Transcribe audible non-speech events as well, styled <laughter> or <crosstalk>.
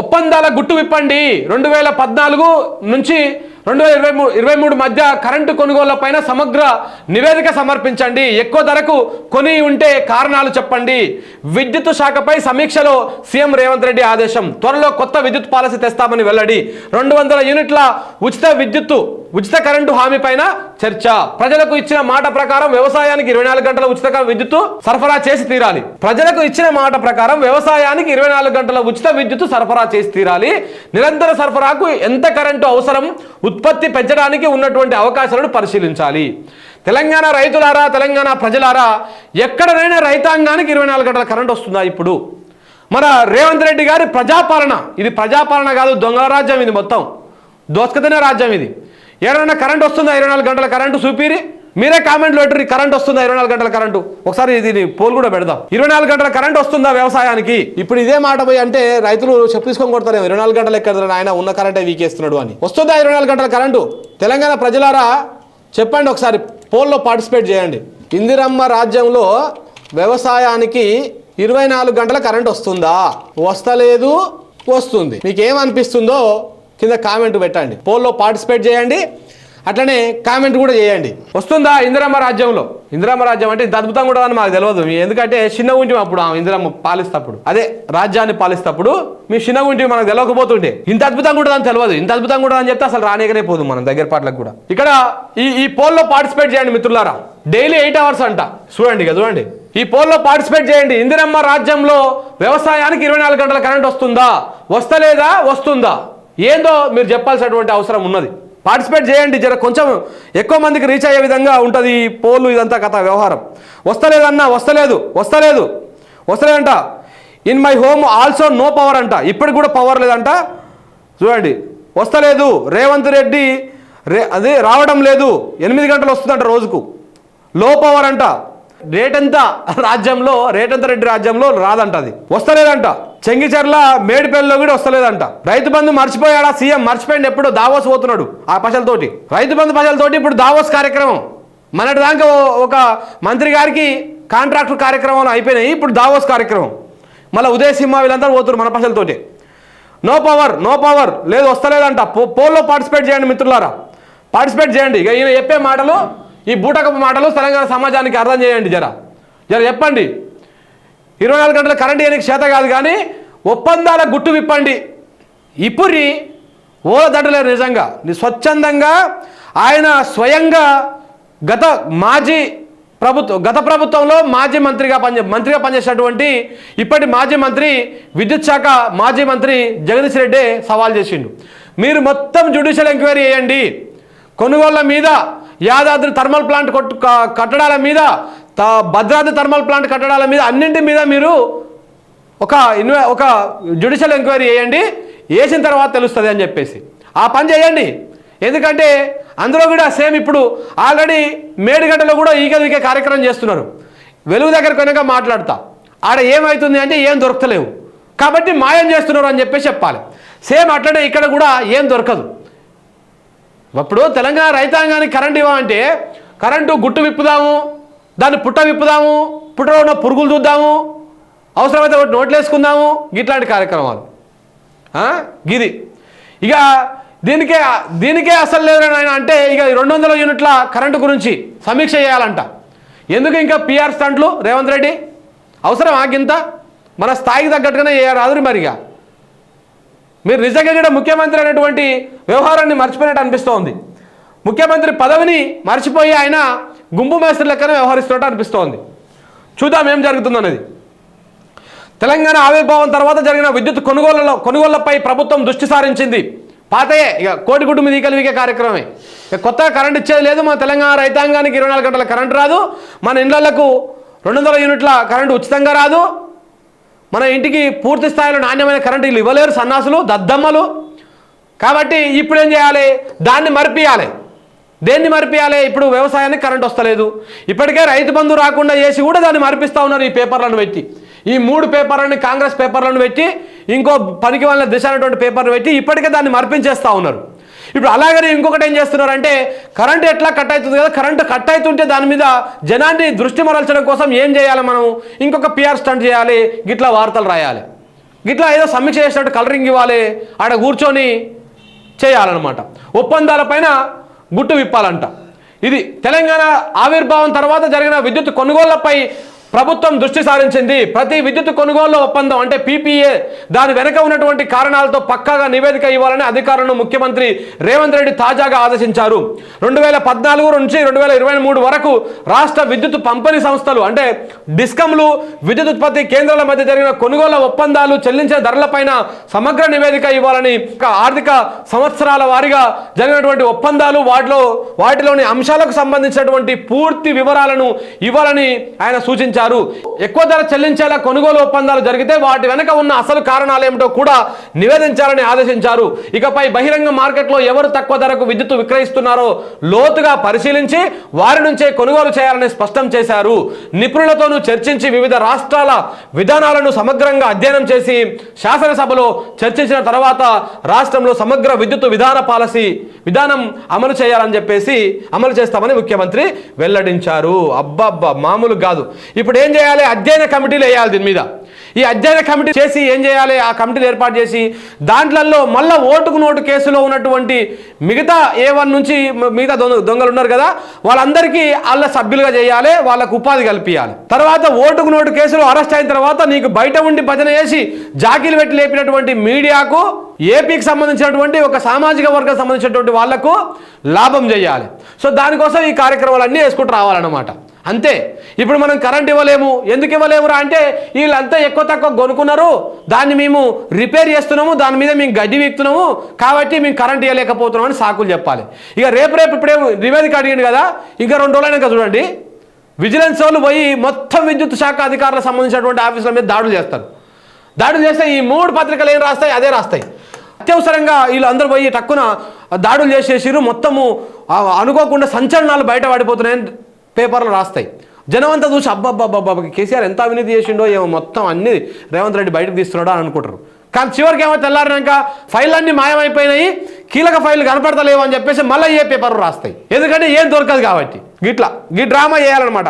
ఒప్పందాల గుట్టు విప్పండి. రెండు వేల పద్నాలుగు నుంచి రెండు వేల ఇరవై మూడు ఇరవై మూడు మధ్య కరెంటు కొనుగోళ్ళపైన సమగ్ర నివేదిక సమర్పించండి. ఎక్కువ ధరకు కొని ఉంటే కారణాలు చెప్పండి. విద్యుత్ శాఖపై సమీక్షలో సీఎం రేవంత్ రెడ్డి ఆదేశం. త్వరలో కొత్త విద్యుత్ పాలసీ తెస్తామని వెల్లడి. రెండు వందల యూనిట్ల ఉచిత విద్యుత్తు ఉచిత కరెంటు హామీ పైన చర్చ. ప్రజలకు ఇచ్చిన మాట ప్రకారం వ్యవసాయానికి ఇరవై నాలుగు గంటల ఉచిత విద్యుత్తు సరఫరా చేసి తీరాలి. ప్రజలకు ఇచ్చిన మాట ప్రకారం వ్యవసాయానికి ఇరవై నాలుగు గంటల ఉచిత విద్యుత్తు సరఫరా చేసి తీరాలి. నిరంతర సరఫరాకు ఎంత కరెంటు అవసరం? ఉత్పత్తి పెంచడానికి ఉన్నటువంటి అవకాశాలను పరిశీలించాలి. తెలంగాణ రైతులారా తెలంగాణ ప్రజలారా ఎక్కడనైనా రైతాంగానికి ఇరవై నాలుగు గంటల కరెంట్ వస్తుందా ఇప్పుడు? మన రేవంత్ రెడ్డి గారి ప్రజాపాలన ఇది ప్రజాపాలన కాదు దొంగల రాజ్యం ఇది మొత్తం. దోస్కతనే రాజ్యం ఇది. ఏడైనా కరెంట్ వస్తుందా? ఇరవై నాలుగు గంటల కరెంటు చూపిరి. మీరే కామెంట్లు పెట్టరు కరెంట్ వస్తుందా? ఇరవై నాలుగు గంటల కరెంటు. ఒకసారి దీని పోల్ కూడా పెడదాం. ఇరవై నాలుగు గంటల కరెంట్ వస్తుందా వ్యవసాయానికి? ఇప్పుడు ఇదే మాట పోయి అంటే రైతులు చెప్పు కొడతారు ఇరవై నాలుగు గంటలు ఎక్కడ ఆయన ఉన్న కరెంటే వీకేస్తున్నాడు అని. వస్తుందా ఇరవై నాలుగు గంటల కరెంటు? తెలంగాణ ప్రజలారా చెప్పండి ఒకసారి. పోల్లో పార్టిసిపేట్ చేయండి. ఇందిరమ్మ రాజ్యంలో వ్యవసాయానికి ఇరవై నాలుగు గంటల కరెంట్ వస్తుందా? వస్తలేదు వస్తుంది. మీకు ఏమనిపిస్తుందో కింద కామెంట్ పెట్టండి. పోల్లో పార్టిసిపేట్ చేయండి. అట్లనే కామెంట్ కూడా చేయండి. వస్తుందా ఇందిరమ్మ రాజ్యంలో? ఇందిరమ్మ రాజ్యం అంటే ఇంత అద్భుతం కూడా అని మాకు తెలియదు. ఎందుకంటే చిన్న ఉంటి అప్పుడు ఇందిరమ్మ పాలిస్తప్పుడు. అదే రాజ్యాన్ని పాలిస్తప్పుడు మీ చిన్న ఉంటి మనకు తెలియకపోతుండే ఇంత అద్భుతం కూడా అని తెలియదు. ఇంత అద్భుతం కూడా అని చెప్తే అసలు రానేకనే పోదు మనం దగ్గర పాటలకు కూడా. ఇక్కడ ఈ ఈ పోల్లో పార్టిసిపేట్ చేయండి మిత్రులారా. డైలీ ఎయిట్ అవర్స్ అంట. చూడండి ఇక చూడండి. ఈ పోల్లో పార్టిసిపేట్ చేయండి. ఇందిరమ్మ రాజ్యంలో వ్యవసాయానికి ఇరవై నాలుగు గంటల కరెంట్ వస్తుందా? వస్తలేదా? వస్తుందా? ఏందో మీరు చెప్పాల్సినటువంటి అవసరం ఉన్నది. పార్టిసిపేట్ చేయండి జర కొంచెం ఎక్కువ మందికి రీచ్ అయ్యే విధంగా ఉంటుంది ఈ పోలు ఇదంతా కథ వ్యవహారం. వస్తలేదన్నా వస్తలేదు వస్తలేదు. వస్తలేదంట. In my home also no power అంట. ఇప్పటికి కూడా పవర్ లేదంట. చూడండి వస్తలేదు. రేవంత్ రెడ్డి రే అదే రావడం లేదు. ఎనిమిది గంటలు వస్తుందంట రోజుకు. లో పవర్ అంట. రేట్ ఎంత <laughs> రాజ్యంలో రేటంత రెడ్డి రాజ్యంలో రాదంట అది. వస్తలేదంట. చెంగిచర్ల మేడిపల్లిలో కూడా వస్తలేదంట. రైతు బంధు మర్చిపోయాడా? సీఎం మర్చిపోయింది ఎప్పుడు? దావోస్ పోతున్నాడు ఆ పశలతోటి. రైతు బంధు పశలతోటి ఇప్పుడు దావోస్ కార్యక్రమం. మనటి దాకా ఒక మంత్రి గారికి కాంట్రాక్టర్ కార్యక్రమాలు అయిపోయినాయి ఇప్పుడు దావోస్ కార్యక్రమం. మళ్ళీ ఉదయ సింహ వీళ్ళందరూ పోతున్నారు మన పశలతోటి. No power no power. లేదు వస్తలేదంట. పో పోల్లో పార్టిసిపేట్ చేయండి మిత్రులారా. పార్టిసిపేట్ చేయండి. ఇక ఈయన చెప్పే మాటలు ఈ బూటకపు మాటలు తెలంగాణ సమాజానికి అర్థం చేయండి జర. జర చెప్పండి. ఇరవై నాలుగు గంటల కరెంట్ ఇవ్వడానికి చేత కాదు కానీ ఒప్పందాల గుట్టు విప్పండి. ఇప్పుడు ఓలదండలేరు నిజంగా. స్వచ్ఛందంగా ఆయన స్వయంగా గత మాజీ ప్రభుత్వం గత ప్రభుత్వంలో మాజీ మంత్రిగా పనిచే మంత్రిగా పనిచేసినటువంటి ఇప్పటి మాజీ మంత్రి విద్యుత్ శాఖ మాజీ మంత్రి జగదీష్ రెడ్డి సవాల్ చేసిండు. మీరు మొత్తం జ్యుడిషియల్ ఎంక్వైరీ చేయండి. కొనుగోళ్ళ మీద యాదాద్రి థర్మల్ ప్లాంట్ కొట్టు కట్టడాల మీద భద్రాద్రి థర్మల్ ప్లాంట్ కట్టడాల మీద అన్నింటి మీద మీరు ఒక ఇన్వె ఒక జ్యుడిషియల్ ఎంక్వైరీ చేయండి. వేసిన తర్వాత తెలుస్తుంది అని చెప్పేసి. ఆ పని చేయండి. ఎందుకంటే అందులో కూడా సేమ్ ఇప్పుడు ఆల్రెడీ మేడిగడ్డలో కూడా ఈగ వీకే కార్యక్రమం చేస్తున్నారు. వెలుగు దగ్గర కనుక మాట్లాడతా. ఆడ ఏమవుతుంది అంటే ఏం దొరకలేవు కాబట్టి మాయం చేస్తున్నారు అని చెప్పేసి చెప్పాలి. సేమ్ అట్లనే ఇక్కడ కూడా ఏం దొరకదు. ఇప్పుడు తెలంగాణ రైతాంగానికి కరెంట్ ఇవ్వమంటే కరెంటు గుట్టు విప్పుదాము. దాన్ని పుట్ట విప్పుదాము పుట్టలో ఉన్న పురుగులు చూద్దాము అవసరమైతే ఒకటి నోట్లేసుకుందాము ఇట్లాంటి కార్యక్రమాలు. గిది. ఇక దీనికే దీనికే అసలు లేదని ఆయన అంటే ఇక రెండు వందల యూనిట్ల కరెంటు గురించి సమీక్ష చేయాలంట. ఎందుకు ఇంకా పిఆర్ స్టంట్లు రేవంత్ రెడ్డి? అవసరం ఆగింత మన స్థాయికి తగ్గట్టుగానే చేయరాదు మరిగా. మీరు నిజంగా కూడా ముఖ్యమంత్రి అనేటువంటి వ్యవహారాన్ని మర్చిపోయినట్టు అనిపిస్తోంది. ముఖ్యమంత్రి పదవిని మర్చిపోయి ఆయన గుంపు మేస్త్రి లెక్కనే వ్యవహరిస్తున్నట్టు అనిపిస్తోంది. చూద్దాం ఏం జరుగుతుందన్నది తెలంగాణ ఆవిర్భావం తర్వాత జరిగిన విద్యుత్ కొనుగోళ్ళలో కొనుగోళ్ళపై ప్రభుత్వం దృష్టి సారించింది. పాతయే ఇక కోటి కుటుంబ దీకలివికే కార్యక్రమమే ఇక కొత్తగా కరెంట్ ఇచ్చేది లేదు మన తెలంగాణ రైతాంగానికి ఇరవై నాలుగు గంటల కరెంట్ రాదు. మన ఇళ్ళకు రెండు వందల యూనిట్ల కరెంటు ఉచితంగా రాదు. మన ఇంటికి పూర్తి స్థాయిలో నాణ్యమైన కరెంటు ఇవ్వలేరు సన్నాసులు దద్దమ్మలు. కాబట్టి ఇప్పుడు ఏం చేయాలి? దాన్ని మరిపియాలి. దేన్ని మరిపియాలి? ఇప్పుడు వ్యవసాయానికి కరెంట్ వస్తలేదు. ఇప్పటికే రైతు బంధు రాకుండా చేసి కూడా దాన్ని మరిపిస్తూ ఉన్నారు ఈ పేపర్లను పెట్టి. ఈ మూడు పేపర్లను కాంగ్రెస్ పేపర్లను పెట్టి ఇంకో పనికి వాళ్ళ దిశ అనేటువంటి పేపర్లు పెట్టి ఇప్పటికే దాన్ని మరిపించేస్తూ ఉన్నారు. ఇప్పుడు అలాగనే ఇంకొకటి ఏం చేస్తున్నారంటే కరెంట్ ఎట్లా కట్ అవుతుంది కదా కరెంట్ కట్ అవుతుంటే దాని మీద జనాన్ని దృష్టి మరల్చడం కోసం ఏం చేయాలి మనం? ఇంకొక పిఆర్ స్టంట్ చేయాలి గిట్లా వార్తలు రాయాలి. గిట్లా ఏదో సమీక్ష చేసినట్టు కలరింగ్ ఇవ్వాలి ఆడ కూర్చొని చేయాలన్నమాట. ఒప్పందాలపైన గుట్టు విప్పాలంట. ఇది తెలంగాణ ఆవిర్భావం తర్వాత జరిగిన విద్యుత్ కొనుగోళ్ళపై ప్రభుత్వం దృష్టి సారించింది. ప్రతి విద్యుత్ కొనుగోలు ఒప్పందం అంటే పీపీఏ. దాని వెనక ఉన్నటువంటి కారణాలతో పక్కాగా నివేదిక ఇవ్వాలని అధికారులను ముఖ్యమంత్రి రేవంత్ రెడ్డి తాజాగా ఆదేశించారు. రెండు వేల పద్నాలుగు నుంచి రెండు వేల ఇరవై మూడు వరకు రాష్ట్ర విద్యుత్ పంపిణీ సంస్థలు అంటే డిస్కంలు విద్యుత్ ఉత్పత్తి కేంద్రాల మధ్య జరిగిన కొనుగోలు ఒప్పందాలు చెల్లించే ధరలపైన సమగ్ర నివేదిక ఇవ్వాలని ఆర్థిక సంవత్సరాల వారీగా జరిగినటువంటి ఒప్పందాలు వాటిలో వాటిలోని అంశాలకు సంబంధించినటువంటి పూర్తి వివరాలను ఇవ్వాలని ఆయన సూచించారు. ఎక్కువ ధర చెల్లించేలా కొనుగోలు ఒప్పందాలు జరిగితే వాటి వెనక ఉన్న అసలు కారణాలు ఏమిటో కూడా నివేదించాలని ఆదేశించారు. ఇకపై బహిరంగ మార్కెట్లో ఎవరు తక్కువ ధరకు విద్యుత్ విక్రయిస్తున్నారో లోతుగా పరిశీలించి వారి నుంచే కొనుగోలు చేయాలని స్పష్టం చేశారు. నిపుణులతోనూ చర్చించి వివిధ రాష్ట్రాల విధానాలను సమగ్రంగా అధ్యయనం చేసి శాసనసభలో చర్చించిన తర్వాత రాష్ట్రంలో సమగ్ర విద్యుత్ విధాన పాలసీ విధానం అమలు చేయాలని చెప్పేసి అమలు చేస్తామని ముఖ్యమంత్రి వెల్లడించారు. అబ్బబ్బా మామూలు కాదు. ఇప్పుడు ఏం చేయాలి? అధ్యయన కమిటీలు వేయాలి దీని మీద. ఈ అధ్యయన కమిటీ చేసి ఏం చేయాలి? ఆ కమిటీలు ఏర్పాటు చేసి దాంట్లలో మళ్ళా ఓటుకు నోటు కేసులో ఉన్నటువంటి మిగతా ఏ వన్ నుంచి మిగతా దొంగ దొంగలు ఉన్నారు కదా వాళ్ళందరికీ వాళ్ళ సభ్యులుగా చేయాలి వాళ్ళకు ఉపాధి కల్పించాలి తర్వాత ఓటుకు నోటు కేసులో అరెస్ట్ అయిన తర్వాత నీకు బయట ఉండి భజన చేసి జాకీలు పెట్టి లేపినటువంటి మీడియాకు ఏపీకి సంబంధించినటువంటి ఒక సామాజిక వర్గం సంబంధించినటువంటి వాళ్ళకు లాభం చేయాలి. సో దానికోసం ఈ కార్యక్రమాలన్నీ వేసుకుంటూ రావాలన్నమాట. అంతే. ఇప్పుడు మనం కరెంట్ ఇవ్వలేము. ఎందుకు ఇవ్వలేమురా అంటే వీళ్ళంతా ఎక్కువ తక్కువ కొనుక్కున్నారు. దాన్ని మేము రిపేర్ చేస్తున్నాము. దాని మీద మేము గడ్డి వీక్తున్నాము కాబట్టి మేము కరెంట్ ఇవ్వలేకపోతున్నాం అని సాకులు చెప్పాలి. ఇక రేపు రేపు ఇప్పుడే నివేదిక అడిగింది కదా. ఇంకా రెండు రోజులైనా చూడండి. విజిలెన్స్ వాళ్ళు పోయి మొత్తం విద్యుత్ శాఖ అధికారులకు సంబంధించినటువంటి ఆఫీసుల మీద దాడులు చేస్తారు. దాడులు చేస్తే ఈ మూడు పత్రికలు ఏం రాస్తాయి? అదే రాస్తాయి. అత్యవసరంగా వీళ్ళు అందరూ పోయి టక్కున దాడులు చేసేసిరు మొత్తము అనుకోకుండా సంచలనాలు బయట పడిపోతున్నాయని పేపర్లు రాస్తాయి. జనం అంతా చూసి అబ్బబ్బబ్బబ్బ కేసీఆర్ ఎంత అవినీతి చేసిండో ఏమో మొత్తం అన్ని రేవంత్ రెడ్డి బయటకు తీస్తున్నాడో అని అనుకుంటారు. కానీ చివరికి ఏమో తెల్లారినాక ఫైల్ మాయమైపోయినాయి. కీలక ఫైల్ కనపడతలేవు అని చెప్పేసి మళ్ళీ ఏ పేపర్ రాస్తాయి. ఎందుకంటే ఏం దొరకదు కాబట్టి. గిట్లా. గీ డ్రామా చేయాలన్నమాట.